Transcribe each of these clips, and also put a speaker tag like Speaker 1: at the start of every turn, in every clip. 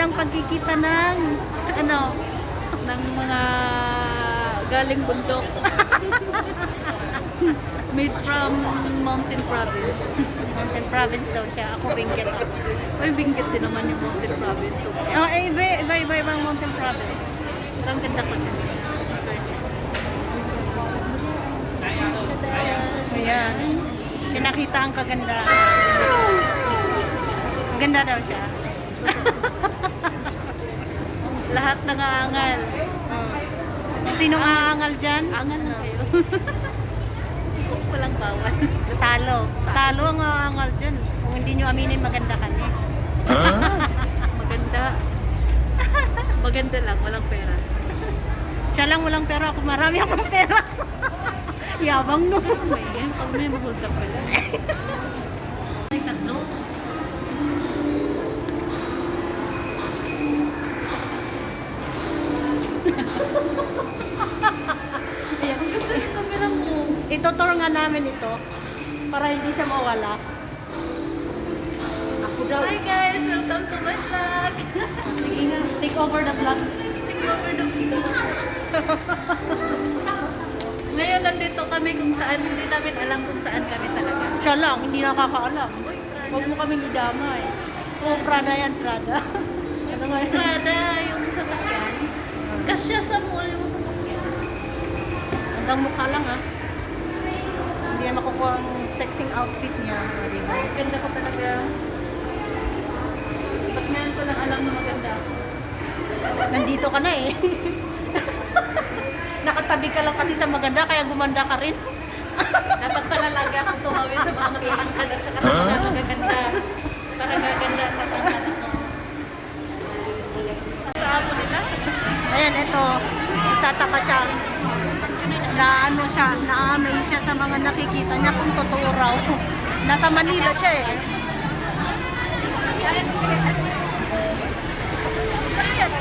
Speaker 1: unang pagkikita ng ano,
Speaker 2: ng mga galing bundok. Made from Mountain Province.
Speaker 1: Mountain Province daw siya. Ako Benguet ako.
Speaker 2: Ay, binggit din naman yung Mountain Province. So,
Speaker 1: Oh, eh, iba, iba, iba, iba ang Mountain Province.
Speaker 2: ang ganda ko dyan.
Speaker 1: Ayan. Pinakita ang kagandahan. Maganda daw siya.
Speaker 2: Lahat nangaangal.
Speaker 1: Sino aangal dyan?
Speaker 2: Angal na kayo. Walang bawal.
Speaker 1: Talo. Talo ang aangal dyan. Kung hindi nyo aminin, maganda kami.
Speaker 2: Maganda. Maganda lang, walang pera.
Speaker 1: Siya lang walang pera. Ako marami akong pera. Yabang no.
Speaker 2: May, pag may mahulda pala. Ay, tatlo.
Speaker 1: Itutur nga namin ito para hindi siya mawala. Ako daw.
Speaker 2: Hi guys! Welcome to my vlog!
Speaker 1: Sige nga, take over the vlog.
Speaker 2: Take over the vlog. Ngayon nandito kami kung saan, hindi namin alam kung saan kami talaga.
Speaker 1: Siya lang, hindi nakakaalam. Huwag mo kaming idamay. Oh, Prada yan, Prada. ano nga yun?
Speaker 2: Prada yung sasakyan. Kasya sa mall yung sasakyan.
Speaker 1: Hanggang mukha lang ha. Hindi na makukuha ang sexing outfit niya. ah, Di ba?
Speaker 2: Ganda ko talaga. Ba't ngayon ko lang alam na maganda ako?
Speaker 1: Nandito ka na eh. Nakatabi ka lang kasi sa maganda, kaya gumanda ka rin.
Speaker 2: Dapat pala lagi akong tumawin sa mga matitangkad mga
Speaker 1: nakikita niya kung totoo raw. Nasa Manila siya eh.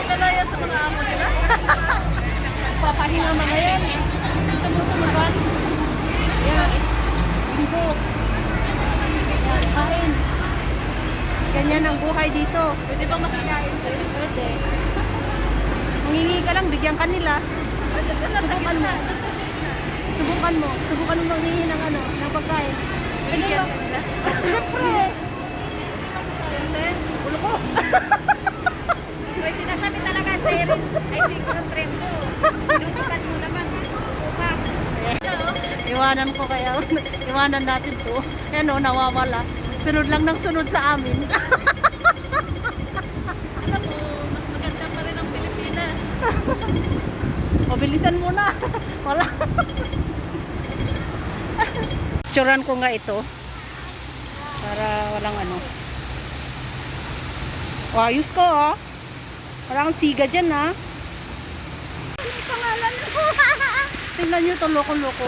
Speaker 2: Nalaya sa mga amo nila.
Speaker 1: Papahinga mga yan. Sumusunod Yan. Yan, kain. Ganyan ang buhay dito.
Speaker 2: Pwede ba makikain ko?
Speaker 1: Pwede. Mangingi ka lang, bigyan ka nila.
Speaker 2: Subukan
Speaker 1: mo. Subukan mo. Subukan mo mangingi ng ano, ng pagkain.
Speaker 2: Bigyan nila.
Speaker 1: Siyempre. Ulo ko.
Speaker 3: May sinasabi talaga sa Erin, ay siguro trend mo. Pinutukan mo naman. Upa.
Speaker 1: Iwanan ko kaya. Iwanan natin to. Yan o, nawawala. Sunod lang ng sunod sa amin.
Speaker 2: Alam mo, mas maganda pa rin ang Pilipinas.
Speaker 1: Mabilisan mo na. Wala. Tsuran ko nga ito. Para walang ano. Oh, ayos ko oh. Parang siga dyan ha.
Speaker 3: Pangalan mo.
Speaker 1: Tingnan nyo ito, loko-loko.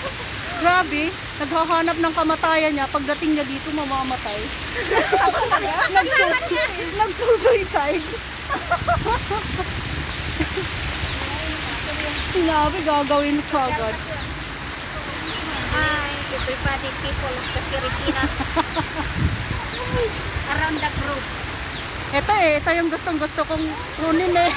Speaker 1: Grabe, naghahanap ng kamatayan niya. Pagdating niya dito, mamamatay. Nagsus Nagsusuicide. Sinabi, gagawin ko agad.
Speaker 3: Everybody people of the Pilipinas. Around the group.
Speaker 1: Ito eh, ito yung gustong gusto kong kunin eh.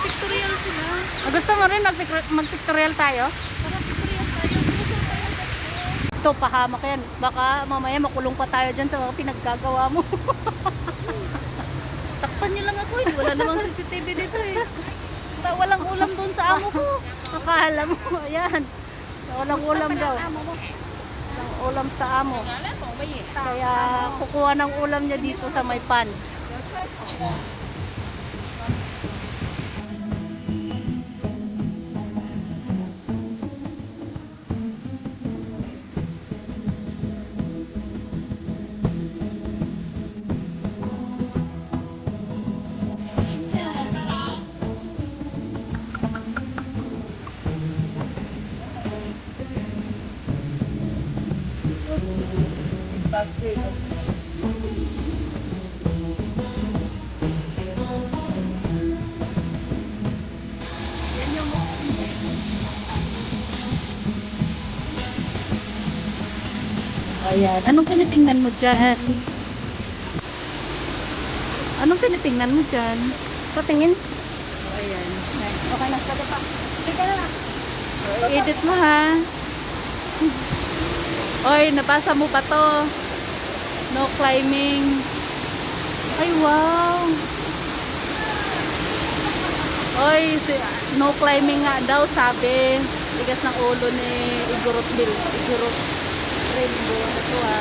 Speaker 2: Pictorial sila.
Speaker 1: Ah, gusto mo rin mag-pic- mag-pictorial tayo?
Speaker 2: Para pictorial tayo.
Speaker 1: Ito, pahamak yan. Baka mamaya makulong pa tayo dyan sa mga pinaggagawa mo.
Speaker 2: Takpan niyo lang ako eh. Wala namang CCTV dito eh. Walang ulam doon sa amo ko.
Speaker 1: Akala mo, ayan. Walang ulam daw. Walang ulam sa amo. Kaya kukuha ng ulam niya dito sa may pan.
Speaker 2: Ayan. Anong tinitingnan mo dyan? Anong tinitingnan mo dyan?
Speaker 1: Patingin.
Speaker 2: Ayan.
Speaker 1: Okay na, pwede pa. Teka na lang.
Speaker 2: Edit mo ha. Oy, nabasa mo pa to. No climbing. Ay, wow. Oy, si- no climbing nga daw, sabi. Tigas ng ulo ni Igorot Bill. Igorot Rainbow. Ha.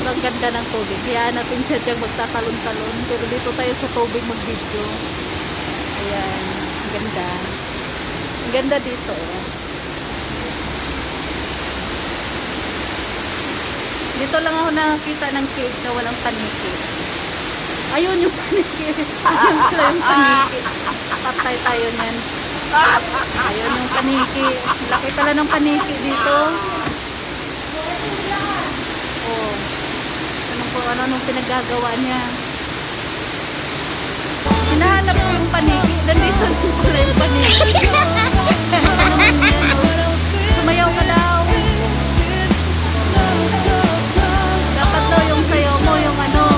Speaker 2: Sobrang ganda ng tubig. Kaya natin siya diyang magtatalon-talon. Pero dito tayo sa tubig mag-video. Ayan. Ang ganda. Ang ganda dito. Oh. Dito lang ako nakakita ng cave na walang paniki. Ayun yung paniki. Ayun pala yung paniki. Patay tayo niyan. Ayun yung paniki. Laki pala ng paniki dito. Oh. Po, ano nung pinagagawa niya. Hinahanap ko yung paniki. Nandito pala yung paniki. Sumayaw ka daw. Dapat daw yung sayaw mo, yung ano,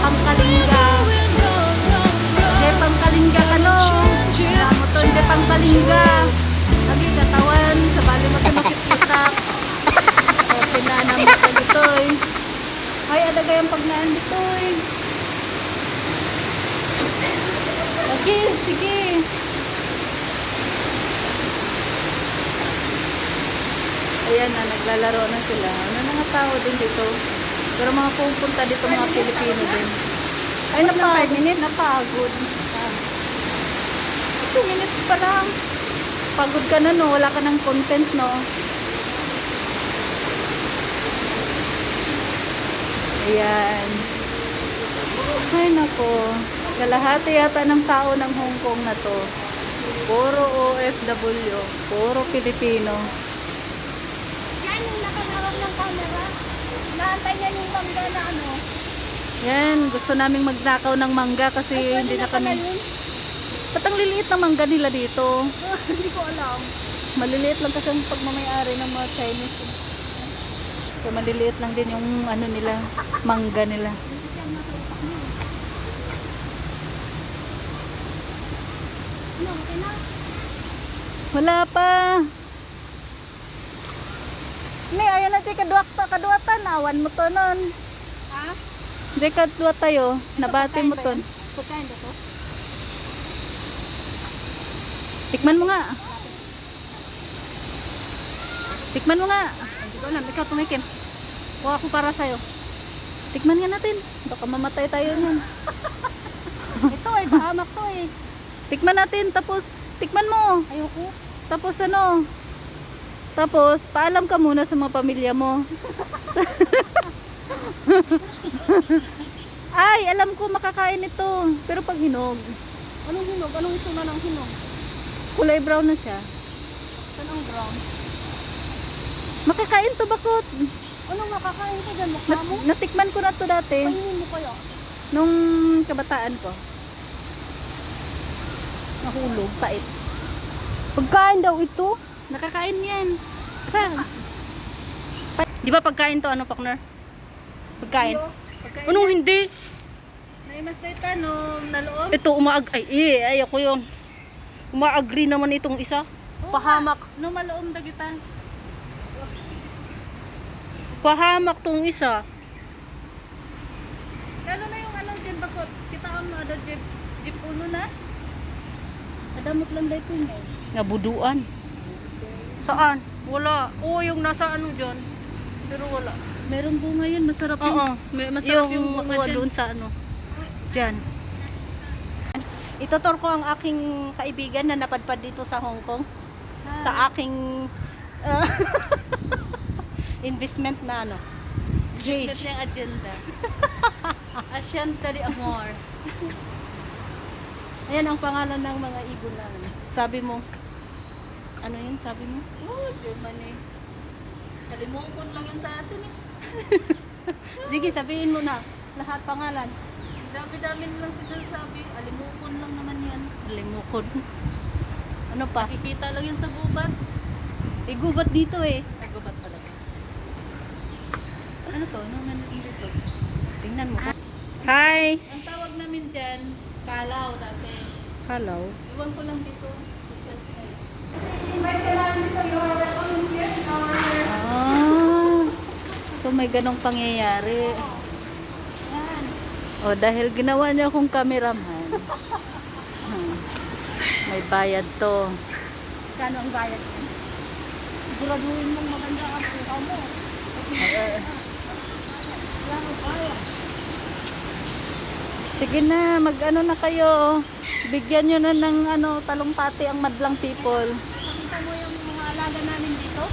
Speaker 2: pangkalinga. Hindi, pangkalinga ka no. Alam mo to, hindi pangkalinga. Ay, ada kayang pagnaan dito eh. Sige, sige. Ayan na, naglalaro na sila. Ano na nga tao din dito? Pero mga pupunta dito mga Pilipino din. Ay, napagod. minutes? Napagod. Ah. 2 minutes pa lang. Pagod ka na no, wala ka ng content no. Ayan. Ay nako. Kalahati yata ng tao ng Hong Kong na to. Puro OFW. Puro Pilipino.
Speaker 1: Yan yung nakahawak ng camera. Naantay niya yung bangga na ano.
Speaker 2: Yan, gusto naming magnakaw ng mangga kasi hindi na kami...
Speaker 1: yun?
Speaker 2: Ba't ang liliit ng mangga nila dito?
Speaker 1: Hindi ko alam.
Speaker 2: Maliliit lang kasi ang pagmamayari ng mga Chinese. So maliliit lang din yung ano nila, mangga nila. Wala pa. Ni, ayan na si kaduwak ta, kaduwatan. Awan mo to nun.
Speaker 1: Ha?
Speaker 2: Di kaduwa tayo. Nabati mo to.
Speaker 1: Pagkain ba to?
Speaker 2: Tikman mo nga. Tikman mo nga.
Speaker 1: Hindi ko alam. Ikaw tumikim.
Speaker 2: Kuha ko para sa'yo. Tikman nga natin. Baka mamatay tayo niyan.
Speaker 1: Ito ay bahamak to eh.
Speaker 2: Tikman natin. Tapos, tikman mo.
Speaker 1: Ayoko.
Speaker 2: Tapos ano? Tapos, paalam ka muna sa mga pamilya mo. Ay, alam ko makakain ito. Pero pag hinog,
Speaker 1: Anong hinog? Anong isuna ng hinog?
Speaker 2: kulay brown na siya.
Speaker 1: Saan ang brown?
Speaker 2: Makakain to bakot.
Speaker 1: Anong makakain ka dyan? Mukha
Speaker 2: Nat-
Speaker 1: mo?
Speaker 2: natikman ko na to dati.
Speaker 1: Kainin mo kaya?
Speaker 2: Nung kabataan ko. Nahulog, pait.
Speaker 1: Pagkain daw ito?
Speaker 2: Nakakain yan. Tara. Di ba pagkain to, ano, partner? Pagkain.
Speaker 1: Pagkain.
Speaker 2: Anong hindi?
Speaker 3: Naimas na ito, no, naloob.
Speaker 2: Ito, umaag... Ay, eh, ay, ako yung... Uma-agree naman itong isa. Pahamak.
Speaker 3: No, maloom na kita.
Speaker 2: Pahamak tong isa.
Speaker 3: Kalo na yung ano, dyan bakot. Kitaon mo, ada jeep, jeep uno na.
Speaker 2: Adamot lang dahil ito eh. Nabuduan. Saan? Wala. Oo, yung nasa ano dyan. Pero wala.
Speaker 3: Merong bunga yan, masarap
Speaker 2: Oo.
Speaker 3: yung, may, masarap yung, bunga dyan.
Speaker 2: doon sa ano. Dyan. Itutur ko ang aking kaibigan na napadpad dito sa Hong Kong. Sa aking uh, investment na ano. Gauge.
Speaker 3: niyang agenda. Asyanta de Amor.
Speaker 2: Ayan ang pangalan ng mga ibon namin. Sabi mo, ano yun? Sabi mo?
Speaker 3: Oh, Germany. Kalimungkon lang yun sa atin eh.
Speaker 2: Sige, sabihin mo na. Lahat pangalan.
Speaker 3: Dami-dami lang sila sabi. Alimukon lang naman yan.
Speaker 2: Limukod. Ano pa?
Speaker 3: Kikita lang yun sa gubat.
Speaker 2: Igubat dito eh.
Speaker 3: Ay, gubat.
Speaker 2: Ano to? Ano man dito? Tingnan mo. Hi!
Speaker 3: Ang tawag
Speaker 2: dyan? Kalaw dati.
Speaker 4: Hello.
Speaker 2: Iwan ko lang dito. Ah, so may ganong pangyayari. O dahil ginawa niya akong cameraman. hmm, may bayad to.
Speaker 1: Kano ang bayad? Siguraduhin mong maganda ang puka mo.
Speaker 2: Eh, Sige na, mag-ano na kayo. Bigyan nyo na ng ano, talumpati ang madlang people.
Speaker 1: Pakita mo yung mga alaga namin dito.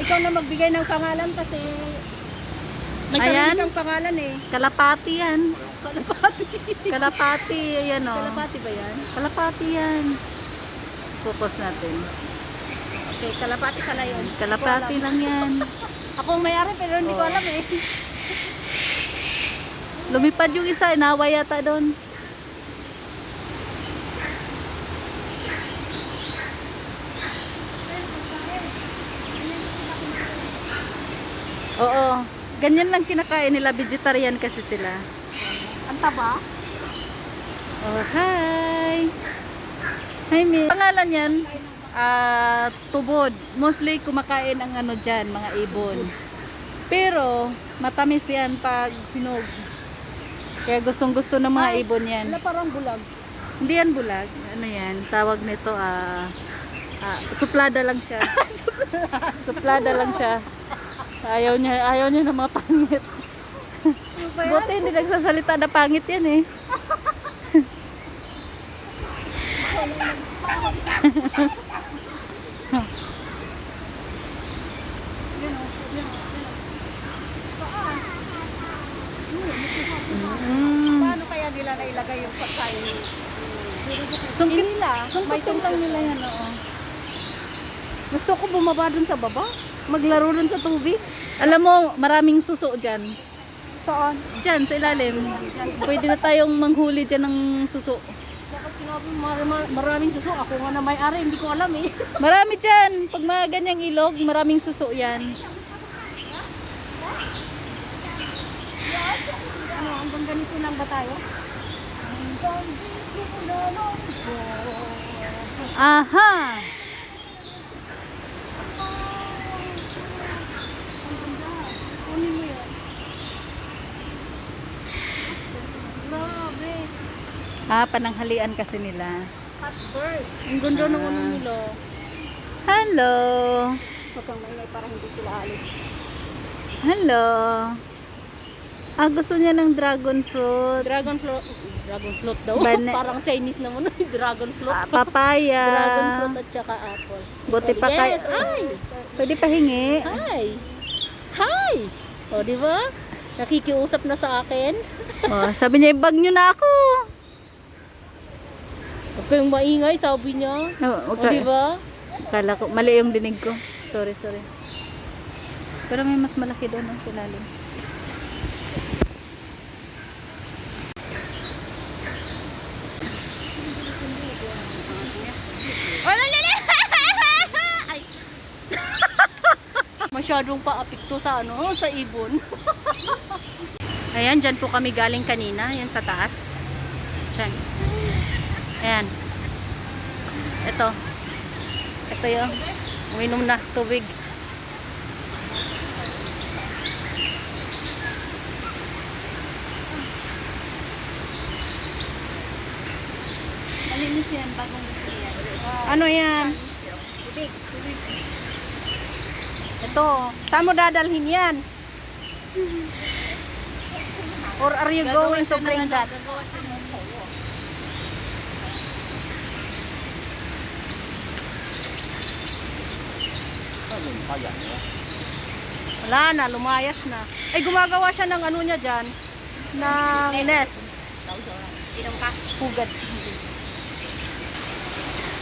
Speaker 1: Ikaw na magbigay ng pangalan kasi may
Speaker 2: Ayan.
Speaker 1: kang pangalan eh.
Speaker 2: Kalapati yan. Kalapati. Kalapati, ayan o.
Speaker 1: Kalapati ba yan?
Speaker 2: Kalapati yan. Focus natin.
Speaker 1: Okay, kalapati pala yun.
Speaker 2: Kalapati lang yan.
Speaker 1: Ako ang may-ari pero hindi ko
Speaker 2: Oh.
Speaker 1: alam eh.
Speaker 2: Lumipad yung isa, inaway yata doon. Oo. Ganyan lang kinakain nila. Vegetarian kasi sila.
Speaker 1: Ang taba?
Speaker 2: Oh, hi! Hi, Miss. Pangalan yan? Ah, tubod. Mostly kumakain ang ano dyan, mga ibon. Pero, matamis yan pag hinog. Kaya gustong gusto ng mga
Speaker 1: Ay,
Speaker 2: ibon yan.
Speaker 1: Wala parang bulag.
Speaker 2: Hindi yan bulag. Ano yan? Tawag nito, ah, ah, suplada lang siya. suplada lang siya. Ayaw niya, ayaw niya ng mga pangit.
Speaker 1: Ano?
Speaker 2: Buti hindi nagsasalita na pangit yan eh.
Speaker 1: Yan o. Yan o.
Speaker 2: Mm.
Speaker 1: Paano kaya nailagay yung pagkain?
Speaker 2: Sungkit
Speaker 1: nila.
Speaker 2: Sungkit lang nila yan, oo.
Speaker 1: Gusto ko bumaba dun sa baba. Maglaro dun sa tubig.
Speaker 2: Alam mo, maraming suso dyan.
Speaker 1: Saan?
Speaker 2: Dyan, sa ilalim. Pwede na tayong manghuli dyan ng suso.
Speaker 1: Bakit sinabi mar- maraming suso? Ako nga na may-ari, hindi ko alam eh.
Speaker 2: Marami dyan. Pag mga ganyang ilog, maraming suso yan.
Speaker 1: Ano, hanggang ganito lang ba tayo?
Speaker 2: Aha! Ah, pananghalian kasi nila.
Speaker 1: Hot bird. Ang ganda ng ano nila.
Speaker 2: Hello!
Speaker 1: Huwag kang maingay para hindi sila alis.
Speaker 2: Hello! Ah, gusto niya ng dragon fruit.
Speaker 1: Dragon float. Dragon float daw.
Speaker 2: Bana-
Speaker 1: Parang Chinese naman. Dragon float.
Speaker 2: Ah, papaya.
Speaker 1: Dragon fruit at saka apple.
Speaker 2: Buti pa kay...
Speaker 1: Yes, ay!
Speaker 2: Pwede pahingi.
Speaker 1: Hi! Hi! O, di ba? Nakikiusap na sa akin.
Speaker 2: Oh, sabi niya, ibag niyo na ako.
Speaker 1: Huwag kayong maingay, sabi niya.
Speaker 2: No,
Speaker 1: O, di ba?
Speaker 2: Kala ko, mali yung dinig ko. Sorry, sorry. Pero may mas malaki doon ang silalim.
Speaker 1: Wala lili! Ay. Masyadong paapekto sa ano, sa ibon. Ayan, dyan po kami galing kanina. Yan sa taas. Dyan. Ayan. Ito. Ito yung uminom na tubig.
Speaker 3: Malinis yan, bagong yan.
Speaker 1: Ano yan?
Speaker 3: Tubig. Tubig.
Speaker 1: Ito. Saan mo dadalhin yan? Or are you going to bring that? Wala na, lumayas na. Ay, gumagawa siya ng ano niya dyan. Ng nest. Pugad.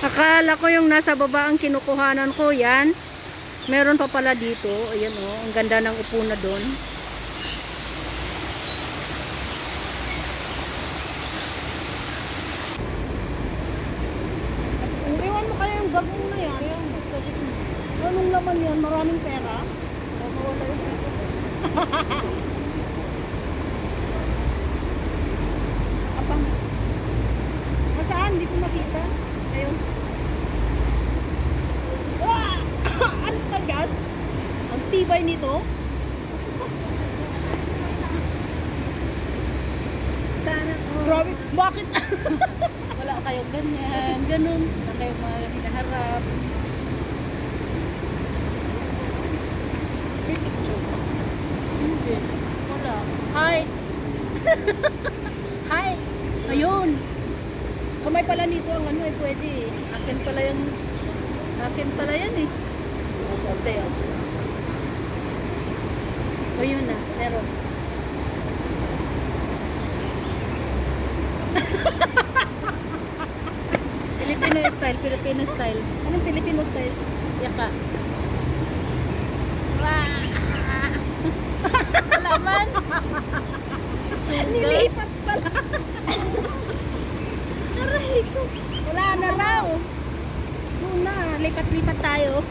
Speaker 1: Akala ko yung nasa baba ang kinukuhanan ko. Yan. Meron pa pala dito. Ayan o. ang ganda ng upo na doon. Iwan mo kaya yung bag mo na yan. Anong laman yan? Maraming pera?
Speaker 3: Mawala yung piso.
Speaker 1: Apang, makita. Ayun. Wow! Ang tagas. Ang tibay nito. Sana Grabe. Bakit?
Speaker 2: Wala kayong ganyan.
Speaker 1: Ganun.
Speaker 2: Wala kayong mga hinaharap.
Speaker 1: Hindi. Wala. Hi. Hi. Ayun. Kamay pala nito ang ano eh, pwede eh.
Speaker 2: Akin pala yung... Akin pala yan eh.
Speaker 1: Sa'yo. O yun na, meron.
Speaker 2: Filipino style, Filipino style.
Speaker 1: Anong Filipino style?
Speaker 2: Yaka. Wala man.
Speaker 1: Nilipat pala. Aray ko. Wala na raw. Doon na, lipat-lipat tayo.